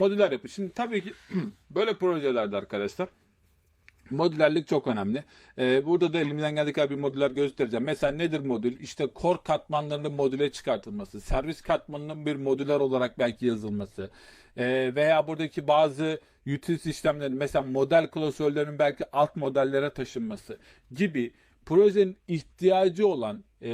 modüler yapı. Şimdi tabii ki böyle projelerde arkadaşlar modülerlik çok önemli. Ee, burada da elimden geldiği kadar bir modüler göstereceğim. Mesela nedir modül? İşte core katmanlarının modüle çıkartılması, servis katmanının bir modüler olarak belki yazılması ee, veya buradaki bazı utility işlemlerin mesela model klasörlerinin belki alt modellere taşınması gibi projenin ihtiyacı olan e,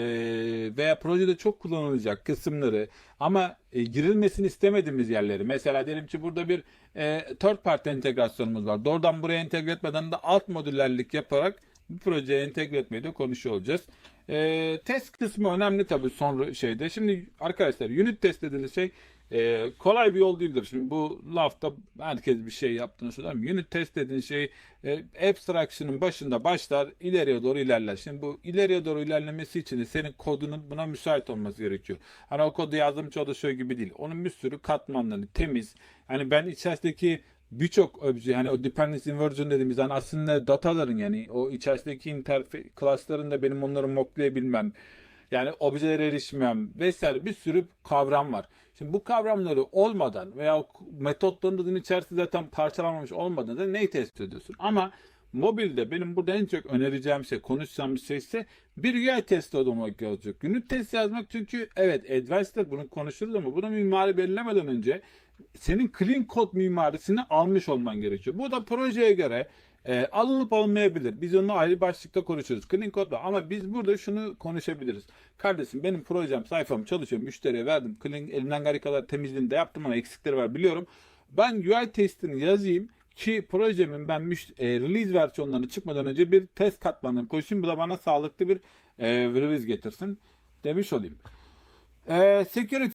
veya projede çok kullanılacak kısımları ama e, girilmesini istemediğimiz yerleri mesela diyelim ki burada bir e, third party entegrasyonumuz var. Doğrudan buraya entegre etmeden de alt modüllerlik yaparak bu projeye entegre etmeyi de konuşuyor olacağız. E, test kısmı önemli tabii sonra şeyde. Şimdi arkadaşlar unit test dediğiniz şey e, kolay bir yol değildir. Şimdi bu lafta herkes bir şey yaptığını söyler? Unit test dediğin şey e, abstraction'ın başında başlar ileriye doğru ilerler. Şimdi bu ileriye doğru ilerlemesi için de senin kodunun buna müsait olması gerekiyor. Hani o kodu yazdım çalışıyor gibi değil. Onun bir sürü katmanları temiz. Hani ben içerisindeki birçok obje yani o dependency inversion dediğimiz yani aslında dataların yani o içerisindeki interface class'ların benim onları moklayabilmem yani objelere erişmem vesaire bir sürü kavram var. Şimdi bu kavramları olmadan veya metotlarının içerisinde zaten parçalanmamış olmadan da neyi test ediyorsun? Ama mobilde benim burada en çok önereceğim şey, konuşacağım bir şey ise bir UI testi olmak olacak. Unit test yazmak çünkü evet advanced'da bunu konuşuruz ama bunu mimari belirlemeden önce senin clean code mimarisini almış olman gerekiyor. Bu da projeye göre e, alınıp alınmayabilir. Biz onu ayrı başlıkta konuşuruz. Clean code. Ama biz burada şunu konuşabiliriz. Kardeşim benim projem, sayfam çalışıyor. Müşteriye verdim. Clean, elimden geldiği kadar temizliğini de yaptım ama eksikleri var biliyorum. Ben UI testini yazayım ki projemin ben müş- e, release versiyonlarına çıkmadan önce bir test katmanını koşayım. Bu da bana sağlıklı bir e, release getirsin demiş olayım. E, security